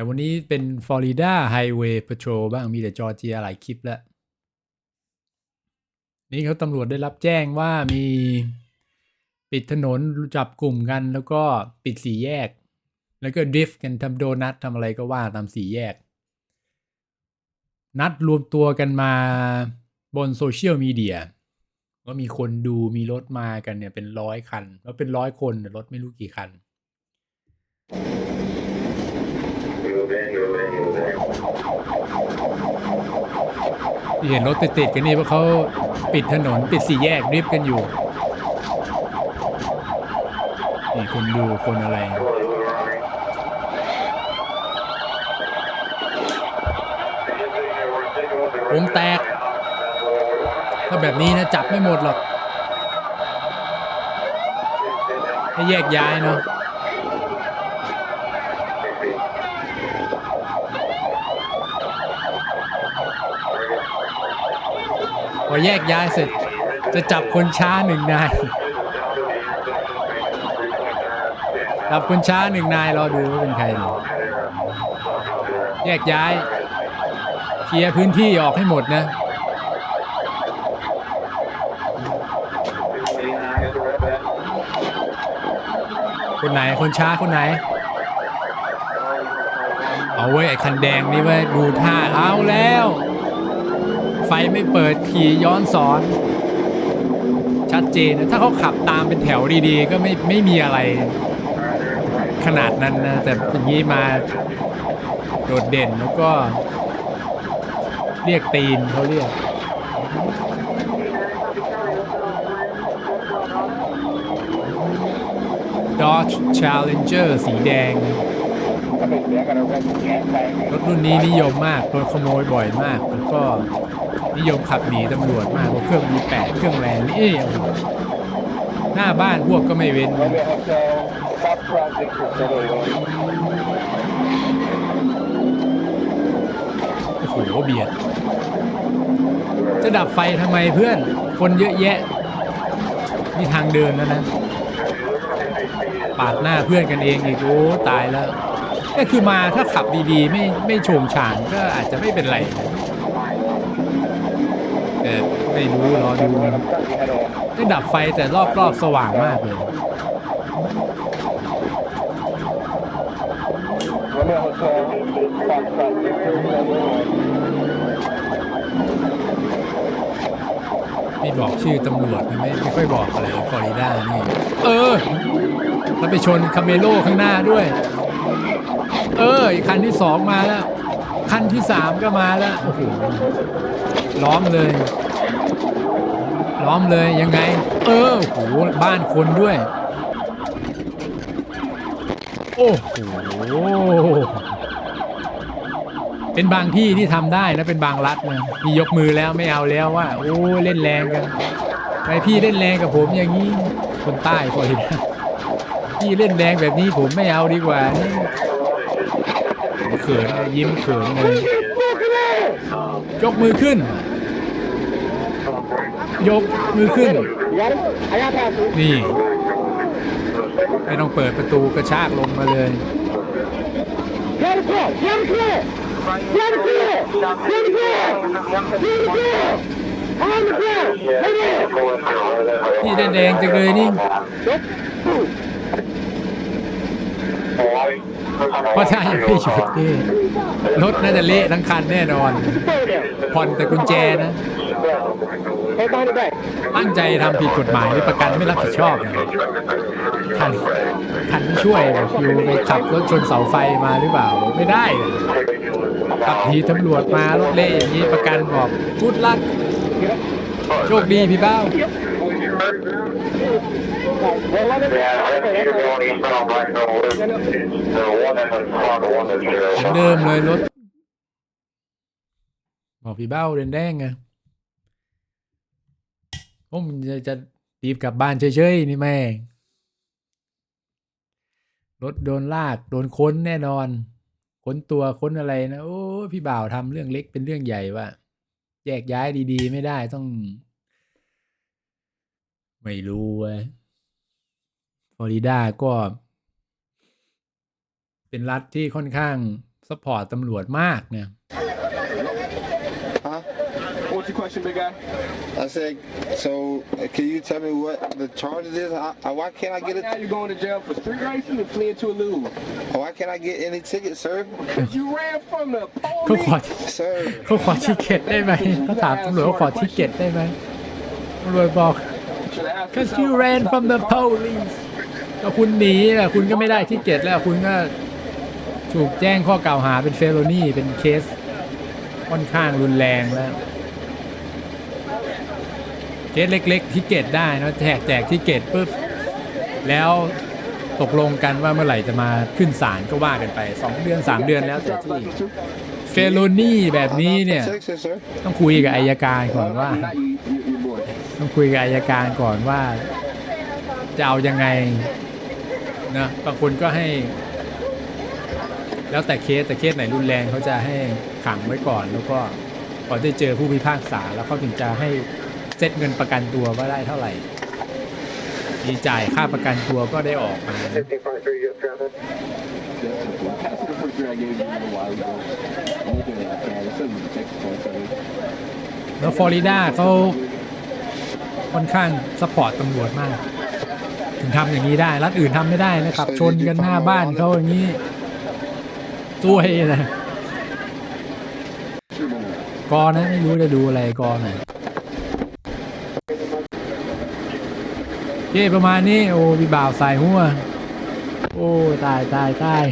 แต่วันนี้เป็นฟลอริดาไฮเวย์ a t โ o l บ้างมีแต่จอร์เจียหลายคลิปแล้ว นี่เขาตำรวจได้รับแจ้งว่ามีปิดถนนจับกลุ่มกัน แล้วก็ปิดสี่แยก แล้วก็ดริฟต์กันทำโดนัททำอะไรก็ว่าตามสี่แยก นัดรวมตัวกันมาบนโซเชียลมีเดียว่ามีคนดูมีรถมากันเนี่ยเป็นร้อยคัน แล้วเป็นร้อยคนแต่รถไม่รู้กี่คัน ที่เห็นรถติดๆกันนี่เพราะเขาปิดถนนปิดสี่แยกริฟต์กันอยู่นี่คนดูคนอะไรวงแตก ถ้าแบบนี้นะจับไม่หมดหรอกให้แยกย้ายเนาะ พอแยกย้ายเสร็จ จะจับคนช้าหนึ่งนาย จับคนช้าหนึ่งนายรอดูว่าเป็นใคร แยกย้าย เคลียร์พื้นที่ออกให้หมดนะคนไหนคนช้าคนไหน เอาไว้ไอ้คันแดงนี่ไว้ดูท่าเอาแล้ว ไฟไม่เปิดขี่ย้อนสอน ชัดเจนนะถ้าเขาขับตามเป็นแถวดีๆ ก็ไม่ไม่มีอะไรขนาดนั้นนะแต่อย่างนี้มาโดดเด่นแล้วก็ เรียกตีนเขาเรียก Dodge Challenger สีแดง รถรุ่นนี้นิยมมากโดนขโมยบ่อยมาก แล้วก็ นิยมขับหนีตำรวจมากเพราเครื่องมีแปดเครื่องแรงนี่เอ๊ะหน้าบ้านพวกก็ไม่เว้นโอ้โหเบียด จะดับไฟทำไมเพื่อน คนเยอะแยะนี่ทางเดินแล้วนะ ปาดหน้าเพื่อนกันเองอีกโอ้ตายแล้วก็คือมาถ้าขับดีๆ ไม่ไม่โฉงฉางก็อาจจะไม่เป็นไร แต่ไม่รู้รอดูได้ดับไฟแต่รอบๆสว่างมากเลยไม่บอกชื่อตำรวจไม่ไม่ค่อยบอกอะไรฟลอริดานี่ เออ แล้วไปชนคาเมโลข้างหน้าด้วย เออ อีกคันที่สองมาแล้ว คันที่สามก็มาแล้ว โอ้โห ล้อมเลย ล้อมเลยยังไง เออโหบ้านคนด้วย โอ้โหเป็นบางที่ที่ทำได้นะเป็นบางรัฐนะพี่ยกมือแล้วไม่เอาแล้วว่า โอ้เล่นแรงกันไมพี่เล่นแรงกับผมอย่างนี้คนใต้ฟลอริดาพี่เล่นแรงแบบนี้ผมไม่เอาดีกว่านี่เขินยิ้มเขินเลย ยกมือขึ้น ยกมือขึ้น นี่ไม่ต้องเปิดประตูกระชากลงมาเลยพี่แดงๆจังเลยนี่ เพราะถ้ายังไม่หยุดนี่รถน่าจะเละทั้งคันแน่นอน ผ่อนแต่กุญแจนะ ตั้งใจทำผิดกฎหมายหรือประกันไม่รับผิดชอบนะคันคันที่ช่วยอยู่ไปขับรถชนเสาไฟมาหรือเปล่า ไม่ได้เลยขับทีตำรวจมารถเละอย่างนี้ประกันบอกพูดลักโชคดีพี่เบ้า เหมือนเดิมเลยรถบอกพี่เบ้าเดินแดงไงผมจะจะรีบกลับบ้านเฉยๆนี่แม่งรถโดนลากโดนค้นแน่นอนค้นตัวค้นอะไรนะโอ้พี่บ่าวทำเรื่องเล็กเป็นเรื่องใหญ่ว่ะแยกย้ายดี ๆ ไม่ได้ต้อง ไม่รู้เว้ยฟลอริดาก็ เป็นรัฐที่ค่อนข้างสปอร์ตตำรวจมากเนี่ย Huh? What's your question, big guy? I said, so uh, can you tell me what the charges is? I, I, why can't I get Right now it? you're going to jail for street racing and fleeing to a loo. Why can't I get any tickets, sir? Because you ran from the เขาขอ police. Sir, เขาขอทิเก็ตได้ไหมเขาถามตำรวจว่าขอทิเก็ตได้ไหมตำรวจบอก Should have asked cause you ran from the police ก็คุณหนีอะคุณก็ไม่ได้ทิเกตแล้วคุณก็ถูกแจ้งข้อกล่าวหาเป็นเฟโลนี่เป็นเคสค่อนข้างรุนแรงแล้วเคสเล็ก ๆทิเกตได้นะแจกแจกทิเกตปุ๊บแล้วตกลงกันว่าเมื่อไหร่จะมาขึ้นศาลก็ว่ากันไป 2 เดือน 3 เดือนแล้วแต่ที่เฟโลนี่แบบนี้เนี่ย ต้องคุยกับอายการก่อนว่า Not you, you, you boy. ต้องคุยกับอายการก่อนว่าจะเอายังไงนะบางคนก็ให้ แล้วแต่เคสแต่เคสไหนรุนแรงเขาจะให้ขังไว้ก่อน แล้วก็พอได้เจอผู้พิพากษาแล้วเขาถึงจะให้เซตเงินประกันตัวว่าได้เท่าไหร่มีจ่ายค่าประกันตัวก็ได้ออกมา That's the first year I gave you a little while ago. Anything that I can. It's in the Texas point, so แล้วฟลอริดาเขา ค่อนข้างสปอร์ตตำรวจมาก ถึงทำอย่างนี้ได้รัฐอื่นทำไม่ได้นะครับ ชนกันหน้าบ้านเขาอย่างนี้ช่วยนะกอนะไม่รู้จะดูอะไรกอหน่อยโอเคประมาณนี้ โอ้มีบ่าวสายหัว โอ้ ตายตายตาย